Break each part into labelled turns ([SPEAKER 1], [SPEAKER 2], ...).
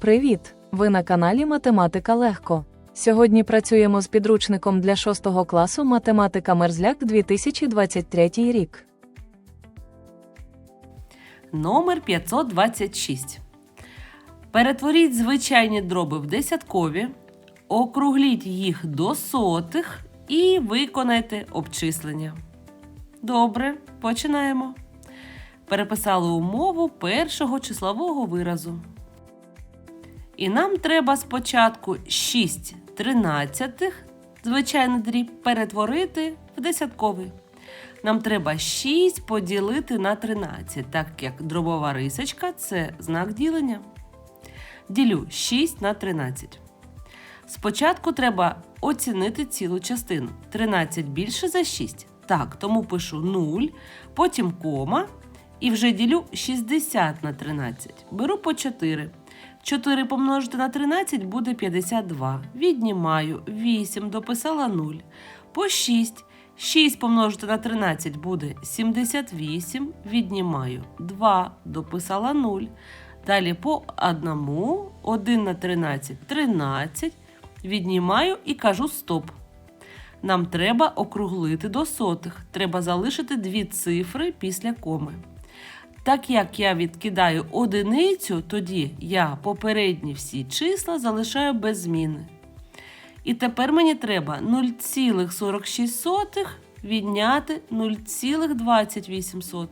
[SPEAKER 1] Привіт! Ви на каналі Математика Легко. Сьогодні працюємо з підручником для 6 класу Математика Мерзляк 2023 рік.
[SPEAKER 2] Номер 526. Перетворіть звичайні дроби в десяткові, округліть їх до сотих і виконайте обчислення. Добре, починаємо. Переписали умову першого числового виразу. І нам треба спочатку 6 тринадцятих, звичайний дріб, перетворити в десятковий. Нам треба 6 поділити на 13, так як дробова рисочка це знак ділення. Ділю 6 на 13. Спочатку треба оцінити цілу частину. 13 більше за 6. Так, тому пишу 0, потім кома і вже ділю 60 на 13. Беру по 4. 4 помножити на 13 буде 52. Віднімаю 8, дописала 0. По 6. 6 помножити на 13 буде 78. Віднімаю 2, дописала 0. Далі по 1, 1 на 13 13. Віднімаю і кажу стоп. Нам треба округлити до сотих. Треба залишити дві цифри після коми. Так як я відкидаю одиницю, тоді я попередні всі числа залишаю без зміни. І тепер мені треба 0,46 відняти 0,28.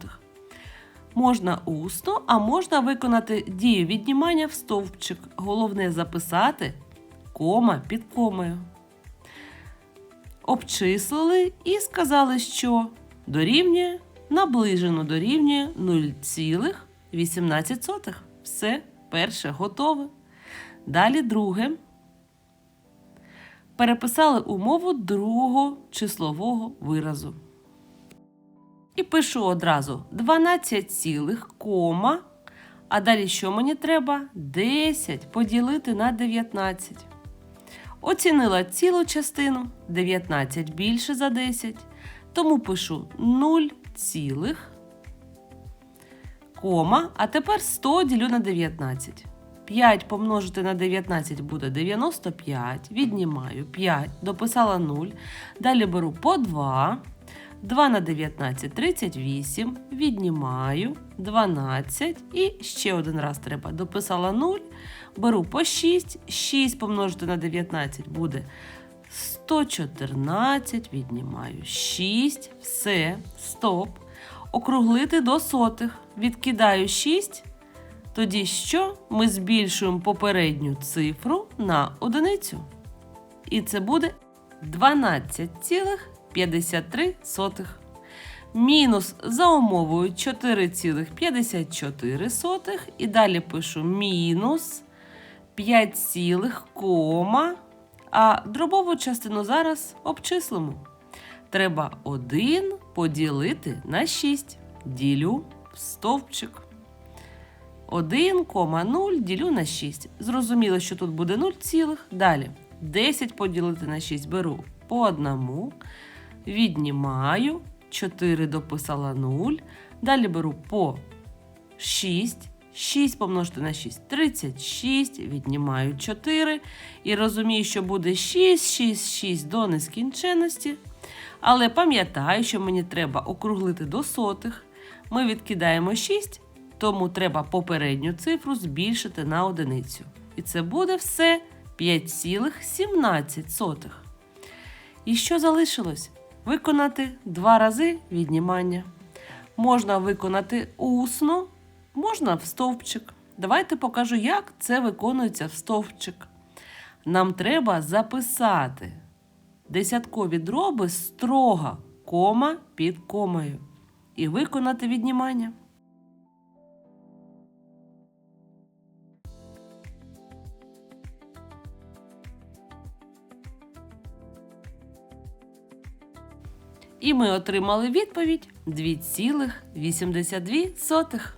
[SPEAKER 2] Можна усно, а можна виконати дію віднімання в стовпчик. Головне записати кома під комою. Обчислили і сказали, що дорівнює наближено дорівнює 0,18. Все, перше готове. Далі друге. Переписали умову другого числового виразу. І пишу одразу 12 цілих, кома. А далі що мені треба? 10 поділити на 19. Оцінила цілу частину 19 більше за 10. Тому пишу 0 цілих, кома, а тепер 100 ділю на 19. 5 помножити на 19 буде 95. Віднімаю 5, дописала 0. Далі беру по 2. 2 на 19 38. Віднімаю 12. І ще один раз треба. Дописала 0. Беру по 6. 6 помножити на 19 буде 114. Віднімаю 6. Все. Стоп. Округлити до сотих. Відкидаю 6. Тоді що? Ми збільшуємо попередню цифру на одиницю. І це буде 12,53. Мінус за умовою 4,54. І далі пишу мінус 5, кома. А дробову частину зараз обчислимо. Треба 1 поділити на 6. Ділю стовпчик. 1,0 ділю на 6. Зрозуміло, що тут буде 0 цілих. Далі 10 поділити на 6 беру по одному. Віднімаю. 4 дописала 0. Далі беру по 6. 6 помножити на 6 36. Віднімаю 4. І розумію, що буде 6, 6, 6 до нескінченності. Але пам'ятаю, що мені треба округлити до сотих. Ми відкидаємо 6. Тому треба попередню цифру збільшити на одиницю. І це буде все 5,17. І що залишилось? Виконати два рази віднімання. Можна виконати усно, можна в стовпчик. Давайте покажу, як це виконується в стовпчик. Нам треба записати десяткові дроби строго кома під комою і виконати віднімання. І ми отримали відповідь 2,82.